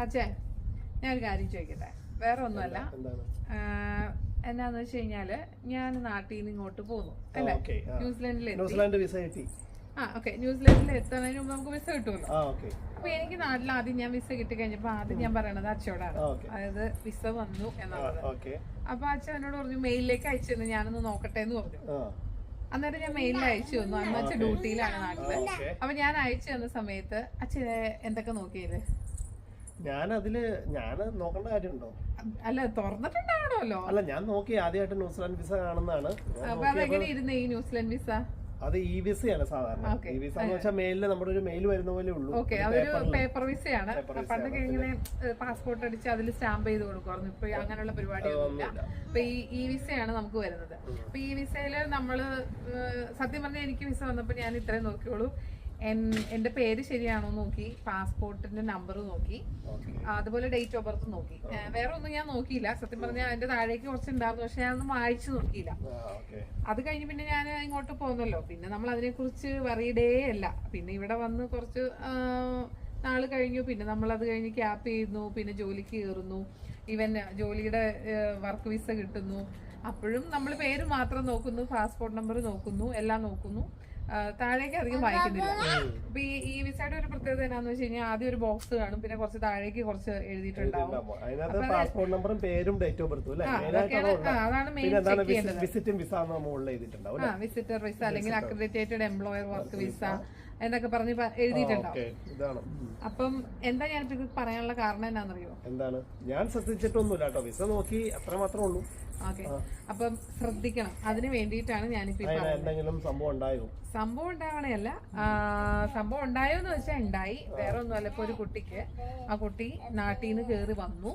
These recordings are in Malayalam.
ചാച്ചേ ഞാൻ ഒരു കാര്യം ചോദിക്കട്ടെ? വേറെ ഒന്നുമല്ല. എന്നാന്ന് വെച്ച് കഴിഞ്ഞാൽ ഞാൻ നാട്ടിൽ നിന്ന് ഇങ്ങോട്ട് പോന്നു അല്ലെ? ന്യൂസിലാൻഡിൽ ന്യൂസിലാൻഡ് വിസ കിട്ടി. ആ ഓക്കെ. ന്യൂസിലൻഡിൽ എത്തുന്നതിന് മുമ്പ് നമുക്ക് വിസ കിട്ടുമല്ലോ? അപ്പൊ എനിക്ക് നാട്ടിൽ ആദ്യം ഞാൻ വിസ കിട്ടി കഴിഞ്ഞപ്പോ ആദ്യം ഞാൻ പറയണത് അച്ഛയോടാണ് അതായത് വിസ വന്നു എന്നുള്ളത് അപ്പൊ അച്ഛൻ എന്നോട് പറഞ്ഞു മെയിലിലേക്ക് അയച്ചു തന്നെ ഞാനൊന്ന് നോക്കട്ടെ എന്ന് പറഞ്ഞു. അന്നേരം ഞാൻ മെയിലിൽ അയച്ചു തന്നു. അന്ന് അച്ഛൻ ഡ്യൂട്ടിയിലാണ് നാട്ടിൽ. അപ്പൊ ഞാൻ അയച്ചു തന്ന സമയത്ത് അച്ഛനെ എന്തൊക്കെ നോക്കിയത്? ഞാൻ അതിൽ ഞാൻ നോക്കേണ്ട കാര്യമുണ്ടോ? അല്ല തുറന്നിട്ടുണ്ടാവണമല്ലോ. അല്ല ഞാൻ നോക്കി ആദ്യമായിട്ട് ന്യൂസിലാൻഡ് വിസ കാണുന്നതാണ്. അപ്പൊ അതെങ്ങനെ ഇരുന്ന് ഈ ന്യൂസിലാൻഡ് വിസ? അത് ഇ വിസയാണ് സാധാരണ. ഇ വിസ എന്ന് വെച്ചാൽ മെയിലിൽ നമ്മുടെ ഒരു മെയിൽ വരുന്ന പോലെ ഉള്ളൂ. പേപ്പർ വിസയാണ്. പണ്ടൊക്കെ. ഇങ്ങനെ പാസ്പോർട്ട് അടിച്ച് അതിൽ സ്റ്റാമ്പ് ചെയ്ത് കൊടുക്കുമായിരുന്നു ഇപ്പൊ അങ്ങനെയുള്ള പരിപാടിയൊന്നുമില്ല. അപ്പൊ ഈ ഈ വിസയാണ് നമുക്ക് വരുന്നത്. അപ്പൊ ഈ വിസയിൽ നമ്മൾ സത്യം പറഞ്ഞാൽ എനിക്ക് വിസ വന്നപ്പോ ഞാൻ ഇത്രയും നോക്കിയോളൂ. എന്റെ പേര് ശരിയാണോ നോക്കി പാസ്പോർട്ടിന്റെ നമ്പർ നോക്കി അതുപോലെ ഡേറ്റ് ഓഫ് ബർത്ത് നോക്കി. വേറെ ഒന്നും ഞാൻ നോക്കിയില്ല. സത്യം പറഞ്ഞാൽ അതിന്റെ താഴേക്ക് കുറച്ച് ഉണ്ടായിരുന്നു പക്ഷെ ഞാനൊന്നും വായിച്ചു നോക്കിയില്ല. അത് കഴിഞ്ഞ് പിന്നെ ഞാൻ ഇങ്ങോട്ട് പോന്നല്ലോ. പിന്നെ നമ്മൾ അതിനെ കുറിച്ച് വറീഡേ അല്ല. പിന്നെ ഇവിടെ വന്ന് കുറച്ച് നാൾ കഴിഞ്ഞു. പിന്നെ നമ്മൾ അത് കഴിഞ്ഞ് ക്യാപ്പ് ചെയ്യുന്നു. പിന്നെ ജോലിക്ക് കയറുന്നു. ഈവൻ ജോലിയുടെ വർക്ക് വിസ കിട്ടുന്നു. അപ്പോഴും നമ്മൾ പേര് മാത്രം നോക്കുന്നു പാസ്പോർട്ട് നമ്പർ നോക്കുന്നു എല്ലാം നോക്കുന്നു. താഴേക്ക് അധികം വായിക്കുന്നില്ല. അപ്പൊ ഈ വിസയുടെ ഒരു പ്രത്യേകത എന്നാന്ന് വെച്ച് കഴിഞ്ഞാൽ ആദ്യം ഒരു ബോക്സ് കാണും പിന്നെ കുറച്ച് താഴേക്ക് കുറച്ച് എഴുതിയിട്ടുണ്ടാവും. അതിനകത്ത് പാസ്പോർട്ട് നമ്പറും പേരും ഡേറ്റ് ഓഫ് ബർത്തും അതാണ് മെയിൻ ചെക്ക് ചെയ്യേണ്ടത്. വിസിറ്റർ വിസ അല്ലെങ്കിൽ അക്രഡിറ്റേറ്റഡ് എംപ്ലോയർ വർക്ക് വിസ എന്നൊക്കെ പറഞ്ഞ് എഴുതിയിട്ടുണ്ടാവും. അപ്പം എന്താ ഞാൻ ഇത് പറയാനുള്ള കാരണം എന്താണെന്നറിയോ? എന്താണ്? ഞാൻ ശ്രദ്ധിച്ചിട്ടൊന്നുമില്ല കേട്ടോ. വിസ നോക്കി അത്ര മാത്രമേ ഉള്ളൂ. ഓക്കെ. അപ്പം ശ്രദ്ധിക്കണം. അതിന് വേണ്ടിയിട്ടാണ് ഞാനിപ്പോ എന്തെങ്കിലും സംഭവം ഉണ്ടായോ? സംഭവം ഉണ്ടാവണയല്ല. സംഭവം ഉണ്ടായോ എന്ന് വെച്ചാൽ ഉണ്ടായി. വേറെ ഒന്നുമല്ല ഇപ്പൊ ഒരു കുട്ടിക്ക്. ആ കുട്ടി നാട്ടിൽ നിന്ന് കയറി വന്നു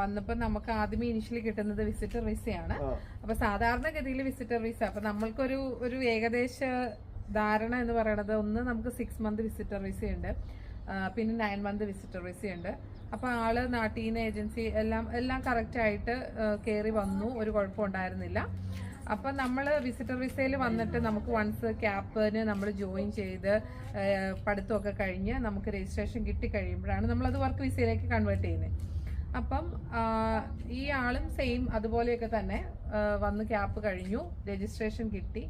വന്നപ്പോ നമുക്ക് ആദ്യമേ ഇനിഷ്യലി കിട്ടുന്നത് വിസിറ്റർ വിസയാണ് അപ്പൊ അപ്പൊ സാധാരണഗതിയിൽ വിസിറ്റർ വിസ അപ്പൊ നമ്മൾക്കൊരു ഒരു ഏകദേശ ധാരണ എന്ന് പറയുന്നത് ഒന്ന് നമുക്ക് സിക്സ് മന്ത് വിസിറ്റർ വിസ ഉണ്ട്. പിന്നെ നയൻ മന്ത് വിസിറ്റർ വിസ ഉണ്ട്. അപ്പൊ ആൾ നാട്ടിൽ നിന്ന് ഏജൻസി എല്ലാം എല്ലാം കറക്റ്റ് ആയിട്ട് കയറി വന്നു. ഒരു കുഴപ്പം ഉണ്ടായിരുന്നില്ല. അപ്പൊ നമ്മൾ വിസിറ്റർ വിസയിൽ വന്നിട്ട് നമുക്ക് വൺസ് ക്യാപ്പിന് നമ്മൾ ജോയിൻ ചെയ്ത് പഠിത്തമൊക്കെ കഴിഞ്ഞ് നമുക്ക് രജിസ്ട്രേഷൻ കിട്ടി കഴിയുമ്പോഴാണ് നമ്മളത് വർക്ക് വിസയിലേക്ക് കൺവേർട്ട് ചെയ്യുന്നത് അപ്പം ഈ ആളും സെയിം അതുപോലെയൊക്കെ തന്നെ വന്ന് ക്യാപ്പ് കഴിഞ്ഞു രജിസ്ട്രേഷൻ കിട്ടി.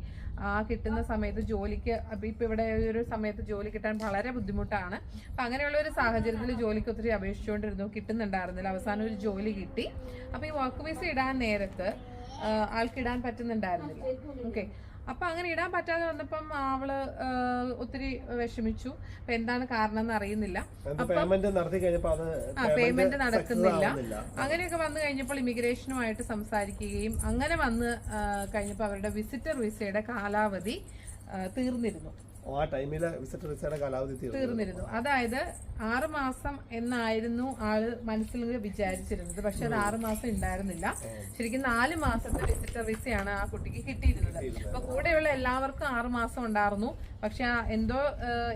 ആ കിട്ടുന്ന സമയത്ത് ജോലിക്ക് ഇപ്പം ഇവിടെ ഒരു സമയത്ത് ജോലി കിട്ടാൻ വളരെ ബുദ്ധിമുട്ടാണ്. അപ്പം അങ്ങനെയുള്ള ഒരു സാഹചര്യത്തിൽ ജോലിക്ക് ഒത്തിരി അപേക്ഷിച്ചുകൊണ്ടിരുന്നു കിട്ടുന്നുണ്ടായിരുന്നില്ല. അവസാനം ഒരു ജോലി കിട്ടി. അപ്പം ഈ വർക്ക് വിസ ഇടാൻ നേരത്ത് ആൾക്കിടാൻ പറ്റുന്നുണ്ടായിരുന്നില്ല. ഓക്കെ അപ്പൊ അങ്ങനെ ഇടാൻ പറ്റാതെ വന്നപ്പം അവൾ ഒത്തിരി വിഷമിച്ചു. അപ്പൊ എന്താണ് കാരണം എന്ന് അറിയുന്നില്ല പേയ്മെന്റ് നടക്കുന്നില്ല. അങ്ങനെയൊക്കെ വന്നു കഴിഞ്ഞപ്പോൾ ഇമിഗ്രേഷനുമായിട്ട് സംസാരിക്കുകയും അങ്ങനെ വന്ന് കഴിഞ്ഞപ്പോൾ അവരുടെ വിസിറ്റർ വിസയുടെ കാലാവധി തീർന്നിരുന്നു. ആ ടൈമിൽ വിസിറ്റർ വിസയുടെ കാലാവധി തീർന്നിരുന്നു. അതായത് ആറ് മാസം എന്നായിരുന്നു ആൾ മനസ്സിൽ വിചാരിച്ചിരുന്നത്. പക്ഷെ അത് ആറ് മാസം ഉണ്ടായിരുന്നില്ല. ശരിക്കും നാല് മാസത്തെ വിസിറ്റർ വിസയാണ് ആ കുട്ടിക്ക് കിട്ടിയിരുന്നത്. അപ്പൊ കൂടെയുള്ള എല്ലാവർക്കും ആറ് മാസം ഉണ്ടായിരുന്നു. പക്ഷെ എന്തോ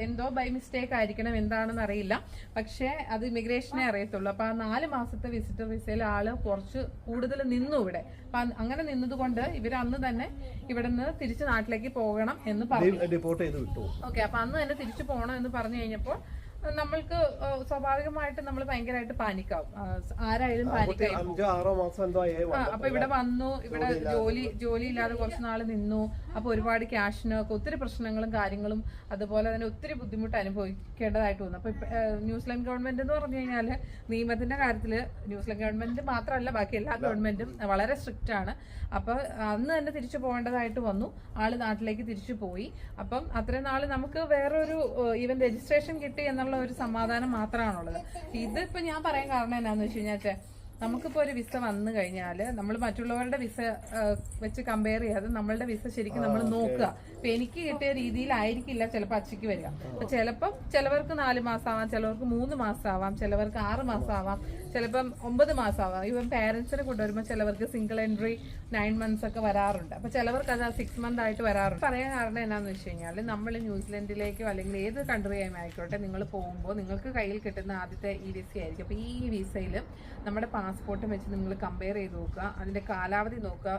എന്തോ ബൈ മിസ്റ്റേക്ക് ആയിരിക്കണം എന്താണെന്ന് അറിയില്ല. പക്ഷെ അത് ഇമിഗ്രേഷനെ അറിയത്തുള്ളൂ. അപ്പൊ ആ നാല് മാസത്തെ വിസിറ്റർ വിസയിൽ ആൾ കുറച്ച് കൂടുതൽ നിന്നു ഇവിടെ. അപ്പൊ അങ്ങനെ നിന്നതുകൊണ്ട് ഇവർ അന്ന് തന്നെ ഇവിടെ നിന്ന് തിരിച്ച് നാട്ടിലേക്ക് പോകണം എന്ന് പറഞ്ഞു. ഡിപ്പോർട്ട് ചെയ്ത് ഓക്കെ അപ്പൊ അന്ന് തന്നെ തിരിച്ചു പോകണം എന്ന് പറഞ്ഞു കഴിഞ്ഞപ്പോൾ നമ്മൾക്ക് സ്വാഭാവികമായിട്ട് നമ്മൾ ഭയങ്കരമായിട്ട് പാനിക്കാവും. ആരായാലും പാനിക് പാനിക്കായി അപ്പൊ ഇവിടെ വന്നു ഇവിടെ ജോലി ജോലി ഇല്ലാതെ കുറച്ച് നാൾ നിന്നു. അപ്പൊ ഒരുപാട് ക്യാഷിന് ഒക്കെ ഒത്തിരി പ്രശ്നങ്ങളും കാര്യങ്ങളും അതുപോലെ തന്നെ ഒത്തിരി ബുദ്ധിമുട്ട് അനുഭവിക്കേണ്ടതായിട്ട് വന്നു. അപ്പൊ ന്യൂസിലാൻഡ് ഗവൺമെന്റ് എന്ന് പറഞ്ഞു കഴിഞ്ഞാൽ നിയമത്തിന്റെ കാര്യത്തിൽ ന്യൂസിലാൻഡ് ഗവൺമെന്റ് മാത്രമല്ല ബാക്കി എല്ലാ ഗവൺമെന്റും വളരെ സ്ട്രിക്റ്റ് ആണ്. അപ്പൊ അന്ന് തന്നെ തിരിച്ചു പോകേണ്ടതായിട്ട് വന്നു. ആൾ നാട്ടിലേക്ക് തിരിച്ചു പോയി. അപ്പം അത്രയും നാൾ നമുക്ക് വേറൊരു ഈവൻ രജിസ്ട്രേഷൻ കിട്ടി എന്നുള്ള ഒരു സമാധാനം മാത്രമാണുള്ളത്. ഇതിപ്പോ ഞാൻ പറയാൻ കാരണം എന്നാന്ന് വെച്ച് കഴിഞ്ഞാൽ ചെ- നമുക്കിപ്പോ ഒരു വിസ വന്നു കഴിഞ്ഞാൽ നമ്മൾ മറ്റുള്ളവരുടെ വിസ വെച്ച് കമ്പയർ ചെയ്യാതെ നമ്മളുടെ വിസ ശരിക്കും നമ്മൾ നോക്കുക. ഇപ്പൊ എനിക്ക് കിട്ടിയ രീതിയിലായിരിക്കില്ല ചിലപ്പോൾ അച്ചയ്ക്ക് വരിക. അപ്പൊ ചിലപ്പം ചിലവർക്ക് നാല് മാസം ആവാം ചിലവർക്ക് മൂന്ന് മാസം ആവാം ചിലവർക്ക് ആറ് മാസം ആവാം ചിലപ്പം ഒമ്പത് മാസം ആവാം ഇവൻ പാരന്റ്സിനെ കൊണ്ടുവരുമ്പോൾ ചിലവർക്ക് സിംഗിൾ എൻട്രി നയൻ മന്ത്സ് ഒക്കെ വരാറുണ്ട്. അപ്പൊ ചിലവർക്ക് അത് സിക്സ് മന്ത് ആയിട്ട് വരാറുണ്ട്. പറയാൻ കാരണം എന്നാന്ന് വെച്ച് കഴിഞ്ഞാൽ നമ്മൾ ന്യൂസിലൻഡിലേക്കോ അല്ലെങ്കിൽ ഏത് കൺട്രി ആയിക്കോട്ടെ നിങ്ങൾ പോകുമ്പോൾ നിങ്ങൾക്ക് കയ്യിൽ കിട്ടുന്ന ആദ്യത്തെ ഈ വിസ ആയിരിക്കും. അപ്പൊ ഈ വിസയിൽ നമ്മുടെ പാസ് പാസ്പോർട്ടും വെച്ച് നിങ്ങൾ കമ്പയർ ചെയ്ത് നോക്കുക. അതിന്റെ കാലാവധി നോക്കുക.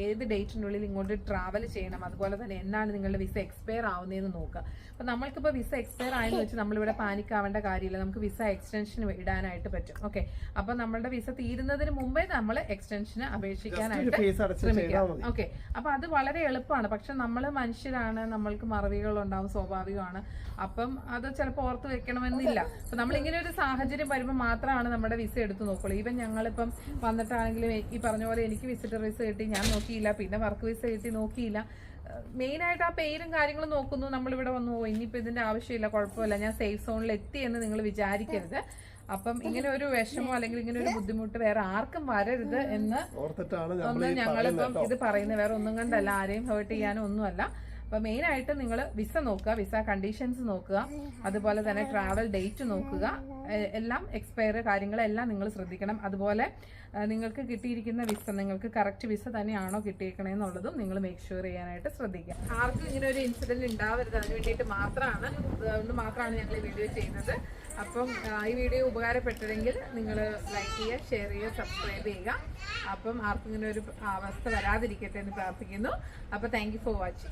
ഏത് ഡേറ്റിനുള്ളിൽ ഇങ്ങോട്ട് ട്രാവൽ ചെയ്യണം. അതുപോലെ തന്നെ എന്നാണ് നിങ്ങളുടെ വിസ എക്സ്പയർ ആവുന്നതെന്ന് നോക്കുക. അപ്പൊ നമ്മൾക്കിപ്പോൾ വിസ എക്സ്പയർ ആയെന്ന് വെച്ച് നമ്മളിവിടെ പാനിക് ആവേണ്ട കാര്യമില്ല. നമുക്ക് വിസ എക്സ്റ്റൻഷൻ ഇടാനായിട്ട് പറ്റും. ഓക്കെ അപ്പൊ നമ്മളുടെ വിസ തീരുന്നതിന് മുമ്പേ നമ്മൾ എക്സ്റ്റൻഷന് അപേക്ഷിക്കാനായിട്ട് ശ്രമിക്കാം ഓക്കെ അപ്പൊ അത് വളരെ എളുപ്പമാണ്. പക്ഷെ നമ്മൾ മനുഷ്യരാണ്. നമ്മൾക്ക് മറവികൾ ഉണ്ടാവും സ്വാഭാവികമാണ്. അപ്പം അത് ചിലപ്പോൾ ഓർത്ത് വെക്കണമെന്നില്ല. അപ്പൊ നമ്മൾ ഇങ്ങനെ ഒരു സാഹചര്യം വരുമ്പോൾ മാത്രമാണ് നമ്മുടെ വിസ എടുത്ത് നോക്കുള്ളൂ. ഈവൻ ഞങ്ങളിപ്പം വന്നിട്ടാണെങ്കിലും ഈ പറഞ്ഞ പോലെ എനിക്ക് വിസിറ്റർ വിസ കിട്ടി ഞാൻ നോക്കിയില്ല പിന്നെ വർക്ക് വിസ കിട്ടി നോക്കിയില്ല. മെയിനായിട്ട് ആ പേരും കാര്യങ്ങളും നോക്കുന്നു. നമ്മളിവിടെ വന്നു പോകും ഇനിയിപ്പോൾ ഇതിന്റെ ആവശ്യമില്ല കുഴപ്പമില്ല. ഞാൻ സേഫ് സോണിൽ എത്തി എന്ന് നിങ്ങൾ വിചാരിക്കരുത്. അപ്പം ഇങ്ങനെ ഒരു വിഷമോ അല്ലെങ്കിൽ ഇങ്ങനെ ഒരു ബുദ്ധിമുട്ട് വേറെ ആർക്കും വരരുത് എന്ന് ഒന്ന് ഞങ്ങളിപ്പം ഇത് പറയുന്നത്. വേറെ ഒന്നും കണ്ടല്ല ആരെയും ഹേർട്ട് ചെയ്യാനോ ഒന്നുമല്ല അപ്പൊ മെയിൻ ആയിട്ട് നിങ്ങൾ വിസ നോക്കുക വിസ കണ്ടീഷൻസ് നോക്കുക അതുപോലെ തന്നെ ട്രാവൽ ഡേറ്റ് നോക്കുക എല്ലാം എക്സ്പയർ കാര്യങ്ങളെല്ലാം നിങ്ങൾ ശ്രദ്ധിക്കണം. അതുപോലെ നിങ്ങൾക്ക് കിട്ടിയിരിക്കുന്ന വിസ നിങ്ങൾക്ക് കറക്റ്റ് വിസ തന്നെയാണോ കിട്ടിയേക്കണേ എന്നുള്ളതും നിങ്ങൾ മേക്ക് ഷുവർ ചെയ്യാനായിട്ട് ശ്രദ്ധിക്കുക. ആർക്കും ഇങ്ങനെ ഒരു ഇൻസിഡന്റ് ഉണ്ടാവരുത്. അതിന് വേണ്ടിയിട്ട് മാത്രമാണ് അതുകൊണ്ട് മാത്രമാണ് ഞങ്ങൾ ഈ വീഡിയോ ചെയ്യുന്നത്. അപ്പം ഈ വീഡിയോ ഉപകാരപ്പെട്ടതെങ്കിൽ നിങ്ങൾ ലൈക്ക് ചെയ്യുക ഷെയർ ചെയ്യുക സബ്സ്ക്രൈബ് ചെയ്യുക. അപ്പം ആർക്കും ഇങ്ങനെ ഒരു അവസ്ഥ വരാതിരിക്കട്ടെ എന്ന് പ്രാർത്ഥിക്കുന്നു. അപ്പോൾ താങ്ക് ഫോർ വാച്ചിങ്